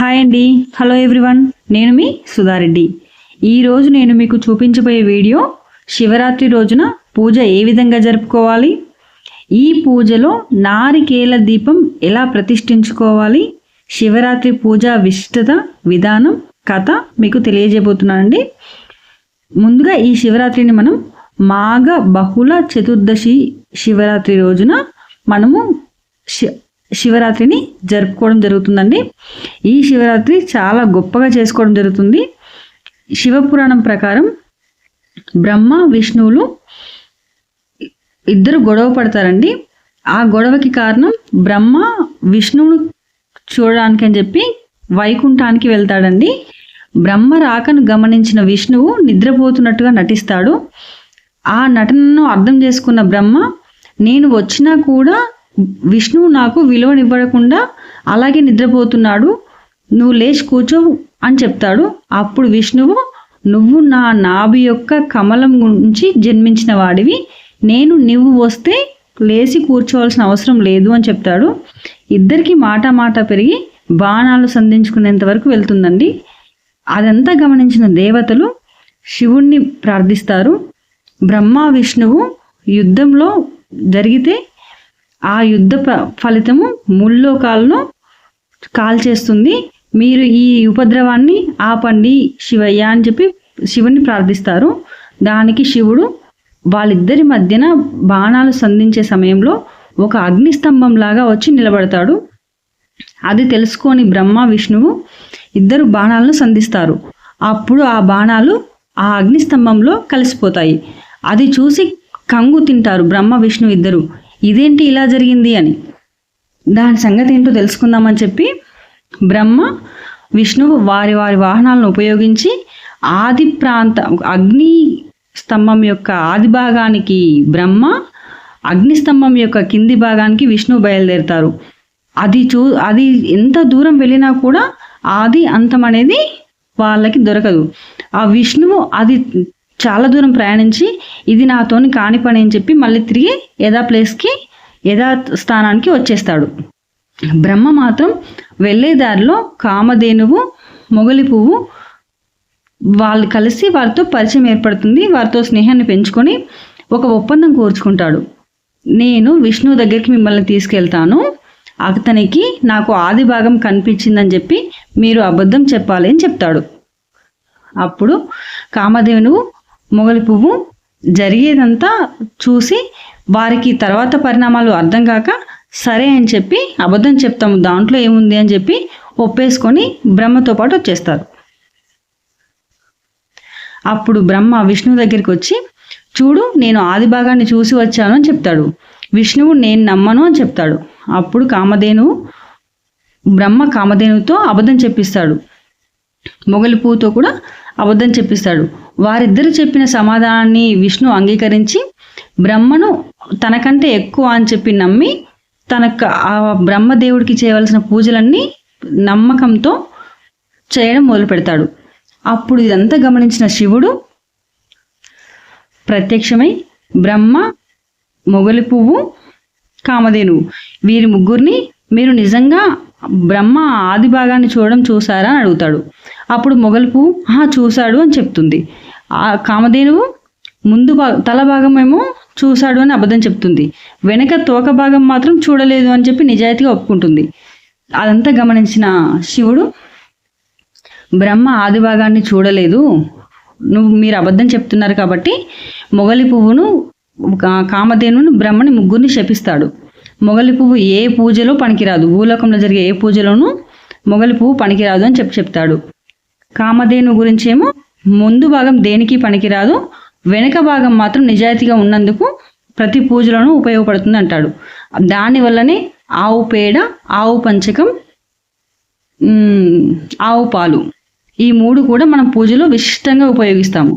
Hi అండి. Hello everyone నేను మీ సుధారెడ్డి. ఈరోజు నేను మీకు చూపించబోయే వీడియో శివరాత్రి రోజున పూజ ఏ విధంగా జరుపుకోవాలి? ఈ పూజలో నారికేల దీపం ఎలా ప్రతిష్ఠించుకోవాలి? శివరాత్రి పూజ విశిష్టత విధానం కథ మీకు తెలియజేయబోతున్నానండి. ముందుగా ఈ శివరాత్రిని మనం మాఘ బహుళ చతుర్దశి శివరాత్రి రోజున మనము శి- శివరాత్రిని జరుపుకోవడం జరుగుతుందండి. ఈ శివరాత్రి చాలా గొప్పగా చేసుకోవడం జరుగుతుంది. శివపురాణం ప్రకారం బ్రహ్మ విష్ణువులు ఇద్దరు గొడవ పడతారండి. ఆ గొడవకి కారణం బ్రహ్మ విష్ణువును చూడడానికి అని చెప్పి వైకుంఠానికి వెళ్తాడండి. బ్రహ్మ రాకను గమనించిన విష్ణువు నిద్రపోతున్నట్టుగా నటిస్తాడు. ఆ నటనను అర్థం చేసుకున్న బ్రహ్మ నేను వచ్చినా కూడా విష్ణువు నాకు విలువనివ్వకుండా అలాగే నిద్రపోతున్నాడు. నువ్వు లేచి కూర్చో అని చెప్తాడు. అప్పుడు విష్ణువు నువ్వు నా నాభి యొక్క కమలం నుంచి జన్మించిన వాడివి. నేను నువ్వు వస్తే లేచి కూర్చోవలసిన అవసరం లేదు అని చెప్తాడు. ఇద్దరికి మాట మాట పెరిగి బాణాలు సంధించుకునేంత వరకు వెళ్తుందండి. అదంతా గమనించిన దేవతలు శివుణ్ణి ప్రార్థిస్తారు. బ్రహ్మ విష్ణువు యుద్ధంలో జరిగితే ఆ యుద్ధ ఫలితము ముల్లోకాలను కాల్చేస్తుంది. మీరు ఈ ఉపద్రవాన్ని ఆపండి శివయ్య అని చెప్పి శివుని ప్రార్థిస్తారు. దానికి శివుడు వాళ్ళిద్దరి మధ్యన బాణాలు సంధించే సమయంలో ఒక అగ్నిస్తంభం లాగా వచ్చి నిలబడతాడు. అది తెలుసుకొని బ్రహ్మ విష్ణువు ఇద్దరు బాణాలను సంధిస్తారు. అప్పుడు ఆ బాణాలు ఆ అగ్నిస్తంభంలో కలిసిపోతాయి. అది చూసి కంగు తింటారు బ్రహ్మ విష్ణు ఇద్దరు. ఇదేంటి ఇలా జరిగింది అని. దాని సంగతి ఏంటో తెలుసుకుందామని చెప్పి బ్రహ్మ విష్ణువు వారి వారి వాహనాలను ఉపయోగించి ఆది ప్రాంత అగ్ని స్తంభం యొక్క ఆది భాగానికి బ్రహ్మ అగ్ని స్తంభం యొక్క కింది భాగానికి విష్ణువు బయలుదేరుతారు. అది చూ అది ఎంత దూరం వెళ్ళినా కూడా ఆది అంతం అనేది వాళ్ళకి దొరకదు. ఆ విష్ణువు అది చాలా దూరం ప్రయాణించి ఇది నాతోని కాని పని అని చెప్పి మళ్ళీ తిరిగి యథా ప్లేస్కి యథా స్థానానికి వచ్చేస్తాడు. బ్రహ్మ మాత్రం వెళ్ళే దారిలో కామధేనువు మొగలి పువ్వు వాళ్ళు కలిసి వారితో పరిచయం ఏర్పడుతుంది. వారితో స్నేహాన్ని పెంచుకొని ఒక ఒప్పందం కూర్చుకుంటాడు. నేను విష్ణువు దగ్గరికి మిమ్మల్ని తీసుకెళ్తాను. అతనికి నాకు ఆది భాగం కనిపించిందని చెప్పి మీరు అబద్ధం చెప్పాలి అని చెప్తాడు. అప్పుడు కామధేనువు మొగలి పువ్వు జరిగేదంతా చూసి వారికి తర్వాత పరిణామాలు అర్థం కాక సరే అని చెప్పి అబద్ధం చెప్తాము దాంట్లో ఏముంది అని చెప్పి ఒప్పేసుకొని బ్రహ్మతో పాటు వచ్చేస్తారు. అప్పుడు బ్రహ్మ విష్ణువు దగ్గరికి వచ్చి చూడు నేను ఆది భాగాన్ని చూసి వచ్చాను అని చెప్తాడు. విష్ణువు నేను నమ్మను అని చెప్తాడు. అప్పుడు కామధేనువు బ్రహ్మ కామధేనువుతో అబద్ధం చెప్పిస్తాడు. మొగలి పువ్వుతో కూడా అబద్ధం చెప్పిస్తాడు. వారిద్దరు చెప్పిన సమాధానాన్ని విష్ణు అంగీకరించి బ్రహ్మను తనకంటే ఎక్కువ అని చెప్పి నమ్మి తనకు ఆ బ్రహ్మదేవుడికి చేయవలసిన పూజలన్నీ నమ్మకంతో చేయడం మొదలు పెడతాడు. అప్పుడు ఇదంతా గమనించిన శివుడు ప్రత్యక్షమై బ్రహ్మ మొగలి పువ్వు కామధేనువు వీరి ముగ్గురిని మీరు నిజంగా బ్రహ్మ ఆది భాగాన్ని చూడడం చూసారా అని అడుగుతాడు. అప్పుడు మొగలి పువ్వు "ఆహా, చూశాడు అని చెప్తుంది. ఆ కామధేనువు ముందు భా తల భాగం ఏమో చూశాడు అని అబద్ధం చెప్తుంది. వెనక తోక భాగం మాత్రం చూడలేదు అని చెప్పి నిజాయితీగా ఒప్పుకుంటుంది. అదంతా గమనించిన శివుడు బ్రహ్మ ఆది భాగాన్ని చూడలేదు. నువ్వు మీరు అబద్ధం చెప్తున్నారు కాబట్టి మొగలి పువ్వును కా- కామధేనును బ్రహ్మని ముగ్గురిని శపిస్తాడు. మొగలి పువ్వు ఏ పూజలో పనికిరాదు. భూలోకంలో జరిగే ఏ పూజలోనూ మొగలి పువ్వు పనికిరాదు అని చెప్పి చెప్తాడు. కామధేను గురించేమో ముందు భాగం దేనికి పనికిరాదు వెనక భాగం మాత్రం నిజాయితీగా ఉన్నందుకు ప్రతి పూజలోనూ ఉపయోగపడుతుంది అంటాడు. దానివల్లనే ఆవు పేడ ఆవు పంచకం ఆవు పాలు ఈ మూడు కూడా మనం పూజలో విశిష్టంగా ఉపయోగిస్తాము.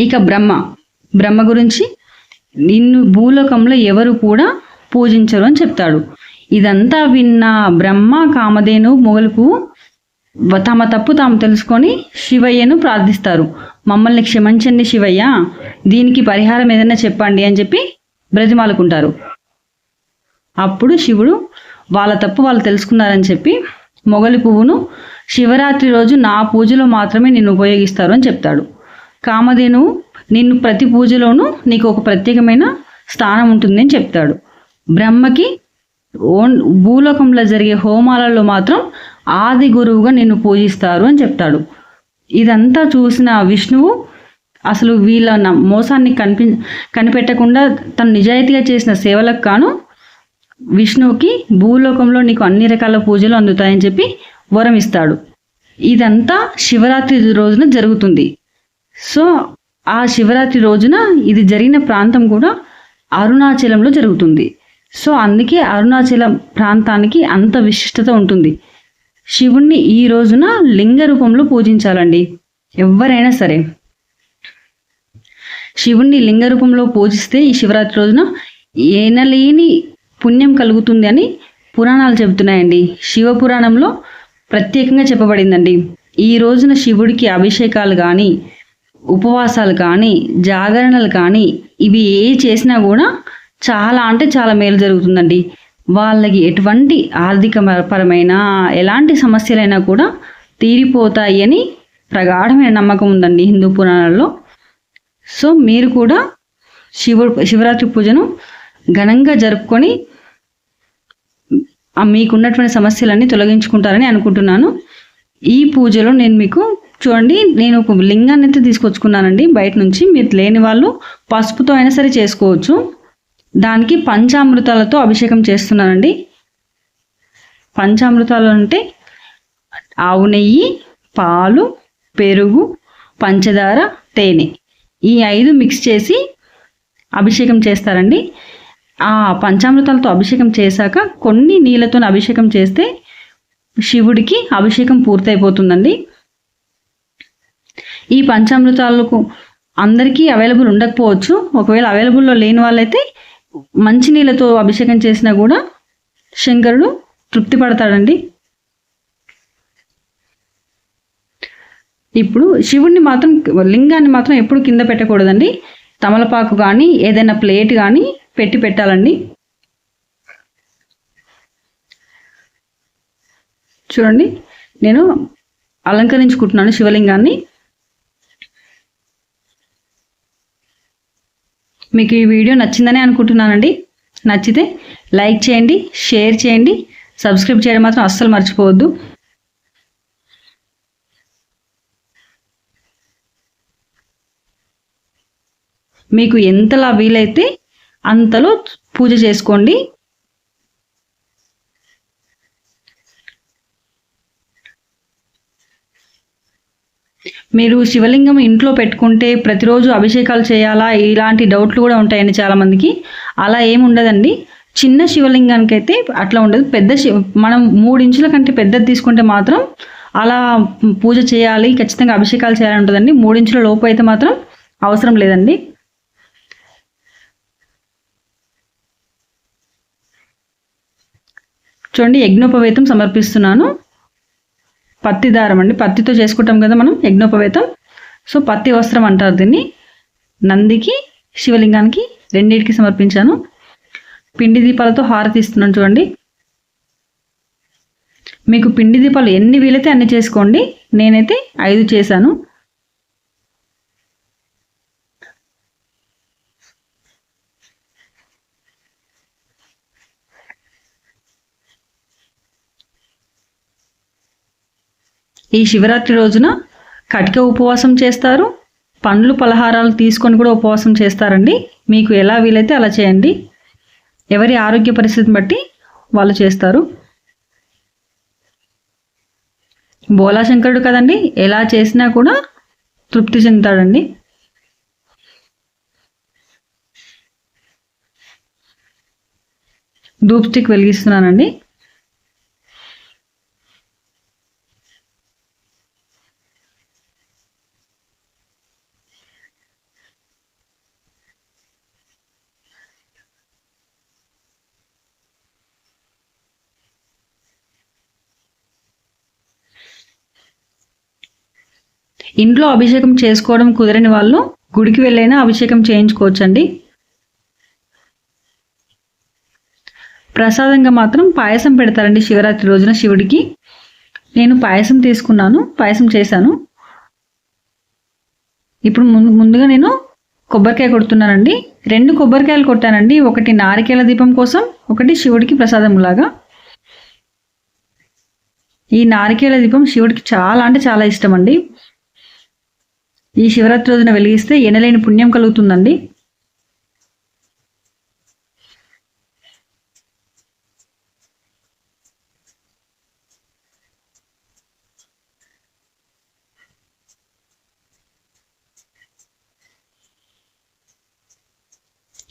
ఇక బ్రహ్మ. బ్రహ్మ గురించి నిన్ను భూలోకంలో ఎవరు కూడా పూజించరు అని చెప్తాడు. ఇదంతా విన్న బ్రహ్మ కామధేను మొగలుపు తమ తప్పు తాము తెలుసుకొని శివయ్యను ప్రార్థిస్తారు. మమ్మల్ని క్షమించండి శివయ్య. దీనికి పరిహారం ఏదైనా చెప్పండి అని చెప్పి బ్రతిమాలుకుంటారు. అప్పుడు శివుడు వాళ్ళ తప్పు వాళ్ళు తెలుసుకున్నారని చెప్పి మొగలి పువ్వును శివరాత్రి రోజు నా పూజలో మాత్రమే నిన్ను ఉపయోగిస్తారు అని చెప్తాడు. కామధేనువు నిన్ను ప్రతి పూజలోనూ నీకు ఒక ప్రత్యేకమైన స్థానం ఉంటుందని చెప్తాడు. బ్రహ్మకి ఓన్ భూలోకంలో జరిగే హోమాలలో మాత్రం ఆది గురువుగా నిన్ను పూజిస్తారు అని చెప్తాడు. ఇదంతా చూసిన విష్ణువు అసలు వీళ్ళ మోసాన్ని కనిపి కనిపెట్టకుండా తను నిజాయితీగా చేసిన సేవలకు కాను విష్ణువుకి భూలోకంలో నీకు అన్ని రకాల పూజలు అందుతాయని చెప్పి వరం ఇస్తాడు. ఇదంతా శివరాత్రి రోజున జరుగుతుంది. సో ఆ శివరాత్రి రోజున ఇది జరిగిన ప్రాంతం కూడా అరుణాచలంలో జరుగుతుంది. సో అందుకే అరుణాచలం ప్రాంతానికి అంత విశిష్టత ఉంటుంది. శివుణ్ణి ఈ రోజున లింగ రూపంలో పూజించాలండి. ఎవరైనా సరే. శివుణ్ణి లింగ రూపంలో పూజిస్తే ఈ శివరాత్రి రోజున ఏనలేని పుణ్యం కలుగుతుంది అని పురాణాలు చెబుతున్నాయండి. శివ పురాణంలో ప్రత్యేకంగా చెప్పబడిందండి. ఈ రోజున శివుడికి అభిషేకాలు కానీ ఉపవాసాలు కానీ జాగరణలు కానీ ఇవి ఏ చేసినా కూడా చాలా అంటే చాలా మేలు జరుగుతుందండి. వాళ్ళకి ఎటువంటి ఆర్థిక పరమైన ఎలాంటి సమస్యలైనా కూడా తీరిపోతాయి అని ప్రగాఢమైన నమ్మకం ఉందండి హిందూ పురాణాల్లో. సో మీరు కూడా శివ శివరాత్రి పూజను ఘనంగా జరుపుకొని మీకున్నటువంటి సమస్యలన్నీ తొలగించుకుంటారని అనుకుంటున్నాను. ఈ పూజలో నేను మీకు చూడండి నేను ఒక లింగాన్ని అయితే తీసుకొచ్చుకున్నానండి. బయట నుంచి మీరు లేని వాళ్ళు పసుపుతో అయినా సరే చేసుకోవచ్చు. దానికి పంచామృతాలతో అభిషేకం చేస్తున్నానండి పంచామృతాలు అంటే ఆవు నెయ్యి పాలు పెరుగు పంచదార తేనె ఈ ఐదు మిక్స్ చేసి అభిషేకం చేస్తారండి. ఆ పంచామృతాలతో అభిషేకం చేశాక కొన్ని నీళ్ళతో అభిషేకం చేస్తే శివుడికి అభిషేకం పూర్తయిపోతుందండి. ఈ పంచామృతాలకు అందరికీ అవైలబుల్ ఉండకపోవచ్చు. ఒకవేళ అవైలబుల్లో లేని వాళ్ళైతే మంచి నీళ్ళతో అభిషేకం చేసినా కూడా శంకరుడు తృప్తి పడతాడండి. ఇప్పుడు శివుణ్ణి మాత్రం లింగాన్ని మాత్రం ఎప్పుడు కింద పెట్టకూడదండి. తమలపాకు కానీ ఏదైనా ప్లేట్ కానీ పెట్టి పెట్టాలండి. చూడండి నేను అలంకరించుకుంటున్నాను శివలింగాన్ని. మీకు ఈ వీడియో నచ్చిందని అనుకుంటున్నానండి. నచ్చితే లైక్ చేయండి షేర్ చేయండి సబ్స్క్రైబ్ చేయడం మాత్రం అస్సలు మర్చిపోవద్దు. మీకు ఎంతలా వీలైతే అంతలో పూజ చేసుకోండి. మీరు శివలింగం ఇంట్లో పెట్టుకుంటే ప్రతిరోజు అభిషేకాలు చేయాలా? ఇలాంటి డౌట్లు కూడా ఉంటాయండి చాలామందికి. అలా ఏమి ఉండదండి. చిన్న శివలింగానికి అయితే అట్లా ఉండదు. పెద్ద శివ మనం మూడు ఇంచుల కంటే పెద్దది తీసుకుంటే మాత్రం అలా పూజ చేయాలి ఖచ్చితంగా అభిషేకాలు చేయాలని ఉంటుందండి మూడు ఇంచుల లోపు అయితే మాత్రం అవసరం లేదండి. చూడండి యజ్ఞోపవేతం సమర్పిస్తున్నాను. పత్తి దారం అండి. పత్తితో చేసుకుంటాం కదా మనం యజ్ఞోపవేతం. సో పత్తి వస్త్రం అంటారు దీన్ని. నందికి శివలింగానికి రెండింటికి సమర్పించాను. పిండి దీపాలతో హారతి ఇస్తున్నాను చూడండి. మీకు పిండి దీపాలు ఎన్ని వీలైతే అన్ని చేసుకోండి. నేనైతే ఐదు చేశాను. ఈ శివరాత్రి రోజున కటిక ఉపవాసం చేస్తారు. పండ్లు పలహారాలు తీసుకొని కూడా ఉపవాసం చేస్తారండి. మీకు ఎలా వీలైతే అలా చేయండి. ఎవరి ఆరోగ్య పరిస్థితిని బట్టి వాళ్ళు చేస్తారు. బోలాశంకరుడు కదండి ఎలా చేసినా కూడా తృప్తి చెందుతాడండి. ధూప్ స్టిక్ వెలిగిస్తున్నానండి. ఇంట్లో అభిషేకం చేసుకోవడం కుదరని వాళ్ళు గుడికి వెళ్ళైనా అభిషేకం చేయించుకోవచ్చండి. ప్రసాదంగా మాత్రం పాయసం పెడతారండి శివరాత్రి రోజున శివుడికి. నేను పాయసం తీసుకున్నాను పాయసం చేశాను. ఇప్పుడు ముందుగా నేను కొబ్బరికాయ కొడుతున్నానండి. రెండు కొబ్బరికాయలు కొట్టానండి. ఒకటి నారికేల దీపం కోసం ఒకటి శివుడికి ప్రసాదం లాగా ఈ నారికేల దీపం శివుడికి చాలా అంటే చాలా ఇష్టం అండి ఈ శివరాత్రి రోజున వెలిగిస్తే ఎనలేని పుణ్యం కలుగుతుందండి.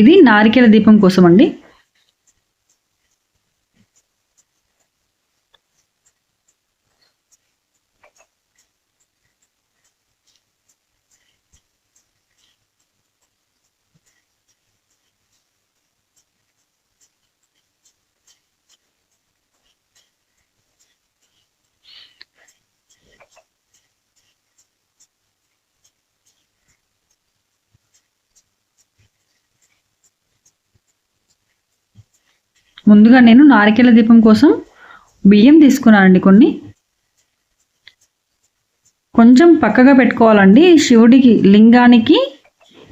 ఇది నారికేల దీపం కోసం అండి ముందుగా నేను నారికేల దీపం కోసం బియ్యం తీసుకున్నానండి కొన్ని. కొంచెం పక్కగా పెట్టుకోవాలండి. శివుడికి లింగానికి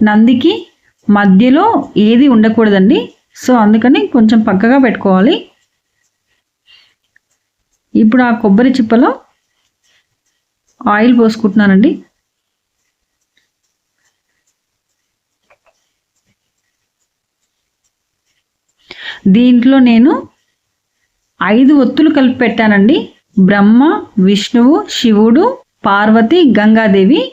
నందికి మధ్యలో ఏది ఉండకూడదండి. సో అందుకని కొంచెం పక్కగా పెట్టుకోవాలి. ఇప్పుడు ఆ కొబ్బరి చిప్పలో ఆయిల్ పోసుకుంటున్నానండి. దీంట్లో నేను ఐదు ఒత్తులు కలిపి పెట్టానండి. బ్రహ్మ విష్ణువు శివుడు పార్వతి గంగాదేవి.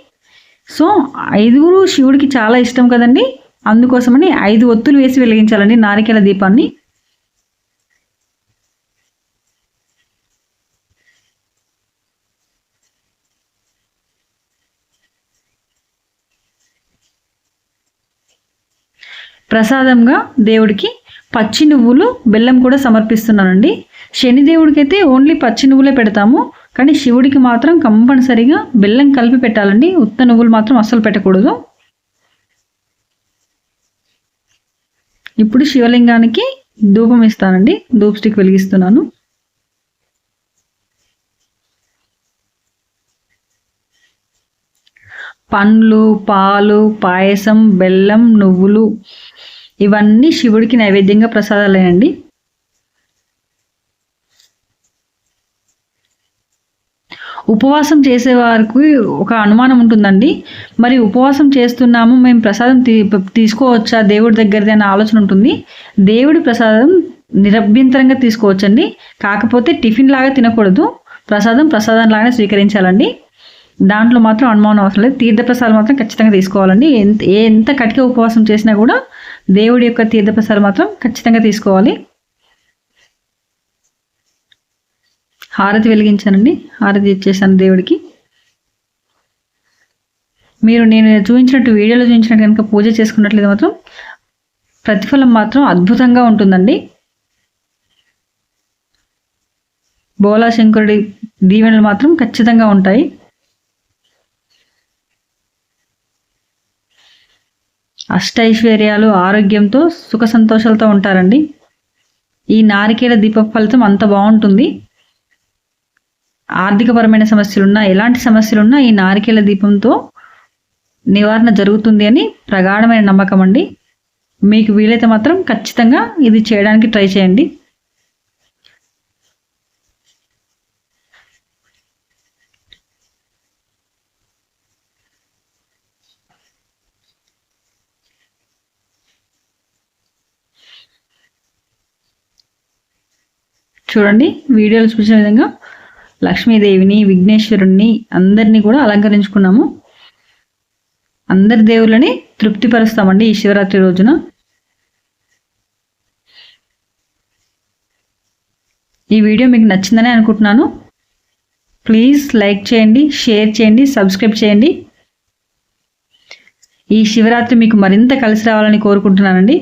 సో ఐదుగురు శివుడికి చాలా ఇష్టం కదండి. అందుకోసమని ఐదు ఒత్తులు వేసి వెలిగించాలండి నారికేల దీపాన్ని. ప్రసాదంగా దేవుడికి పచ్చి నువ్వులు బెల్లం కూడా సమర్పిస్తున్నానండి. శనిదేవుడికి అయితే ఓన్లీ పచ్చి నువ్వులే పెడతాము. కానీ శివుడికి మాత్రం కంపల్సరిగా బెల్లం కలిపి పెట్టాలండి. ఉత్త నువ్వులు మాత్రం అస్సలు పెట్టకూడదు. ఇప్పుడు శివలింగానికి ధూపం ఇస్తానండి. ధూప్ స్టిక్ వెలిగిస్తున్నాను. పండ్లు పాలు పాయసం బెల్లం నువ్వులు ఇవన్నీ శివుడికి నైవేద్యంగా ప్రసాదాలేనండి. ఉపవాసం చేసే వారికి ఒక అనుమానం ఉంటుందండి. మరి ఉపవాసం చేస్తున్నాము మేము ప్రసాదం తీ తీసుకోవచ్చా? దేవుడి దగ్గరది అనే ఆలోచన ఉంటుంది. దేవుడి ప్రసాదం నిరభ్యంతరంగా తీసుకోవచ్చండి. కాకపోతే టిఫిన్ లాగా తినకూడదు. ప్రసాదం ప్రసాదం లాగానే స్వీకరించాలండి. దాంట్లో మాత్రం అనుమానం అవసరం లేదు. తీర్థప్రసాదం మాత్రం ఖచ్చితంగా తీసుకోవాలండి. ఎంత ఎంత కటిక ఉపవాసం చేసినా కూడా దేవుడి యొక్క తీర్థప్రసాదం మాత్రం ఖచ్చితంగా తీసుకోవాలి. హారతి వెలిగించానండి. హారతి ఇచ్చేసాను దేవుడికి. మీరు నేను చూపించినట్టు వీడియోలో చూపించినట్టు కనుక పూజ చేసుకున్నట్లయితే మాత్రం ప్రతిఫలం మాత్రం అద్భుతంగా ఉంటుందండి. బోలా శంకరుడి దీవెనలు మాత్రం ఖచ్చితంగా ఉంటాయి. అష్టైశ్వర్యాలు ఆరోగ్యంతో సుఖ సంతోషాలతో ఉంటారండి. ఈ నారికేల దీప ఫలితం అంత బాగుంటుంది. ఆర్థికపరమైన సమస్యలున్నా ఎలాంటి సమస్యలున్నా ఈ నారికేల దీపంతో నివారణ జరుగుతుంది అని ప్రగాఢమైన నమ్మకం అండి. మీకు వీలైతే మాత్రం ఖచ్చితంగా ఇది చేయడానికి ట్రై చేయండి. చూడండి వీడియోలు చూసిన విధంగా లక్ష్మీదేవిని విఘ్నేశ్వరుణ్ణి అందరినీ కూడా అలంకరించుకున్నాము. అందరి దేవుళ్ళని తృప్తిపరుస్తామండి ఈ శివరాత్రి రోజున. ఈ వీడియో మీకు నచ్చిందని అనుకుంటున్నాను. ప్లీజ్ లైక్ చేయండి షేర్ చేయండి సబ్స్క్రైబ్ చేయండి. ఈ శివరాత్రి మీకు మరింత కలిసి రావాలని కోరుకుంటున్నానండి.